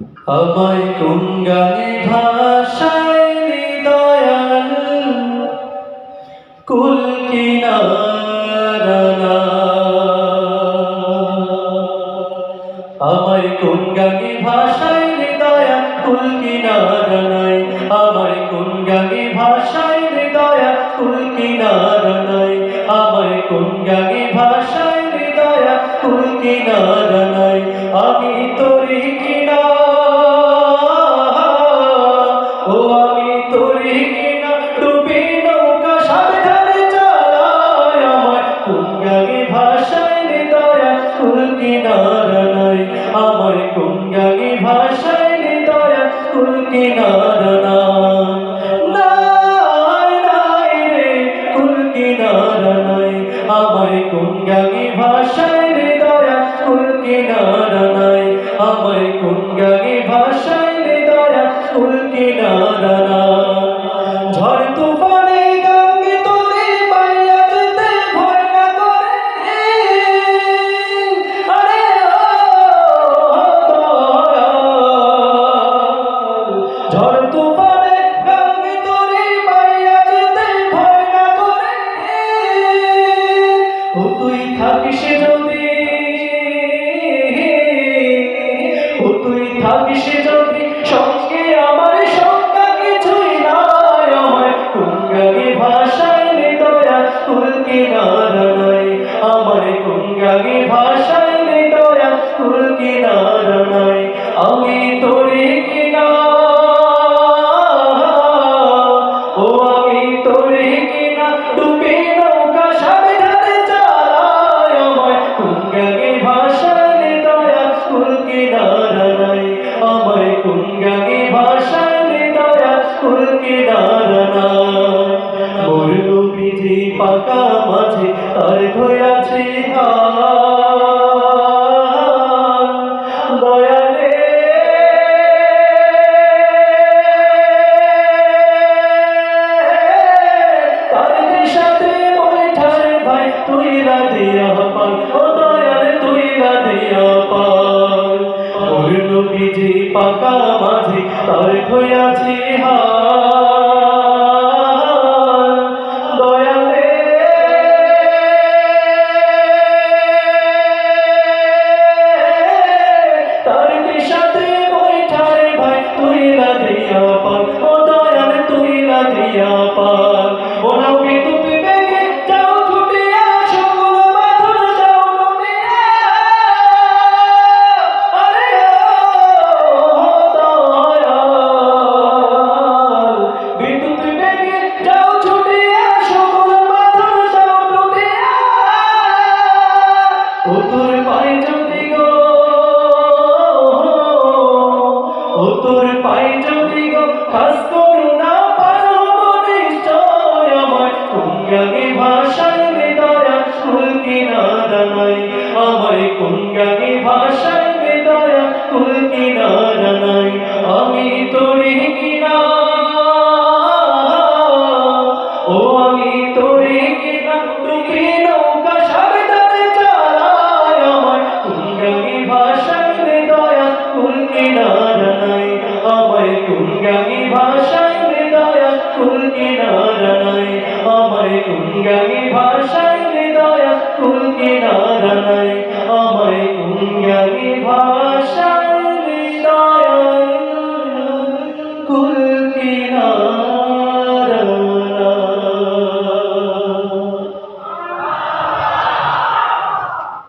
আমায় কোন গানে ভাষায় দয়াল কুল কিনারা আমায় কোন গানে ভাষায় দয়া কুল কিনারা নাই আমায় কোন গানে ভাষায় দয়া কুল কিনারা নাই আমায় কোন গানে ভাষায় দয়া কুল আমি রে আমার কোন গানে ভাষায় দয়া কুল কিনারা নাই আমার কোন গানে ভাষায় দয়া কুল কিনারা নাই। আমি কিনা ডুবে নৌকা সাবধানে চালায় আমার কুঙ্গাগে ভাষায় দয়া কুল কিনারা নাই। আমার কুঙ্গাগে ভাষায় দয়া কুল কিনারা নাই। মোর নবীজি পাকা মাঝে আর তার ধয়াছে হাত ভাই তুই রাধিয়া পাল ও দয়াল তুই দিয়া পাল ওর নবীজি পাকা মাঝি, তার ধয়াছে হাত তোর পায়ে যদি গো খাস করুণা পারো নিশ্চয় আমার কুঙ্গাগে ভাষায় দয়া কুলকি না নাই আমার কুঙ্গাগে ভাষায় দয়া কুল কিনারা কুঙ্গামি ভাষায় দয়া কুল কিনারা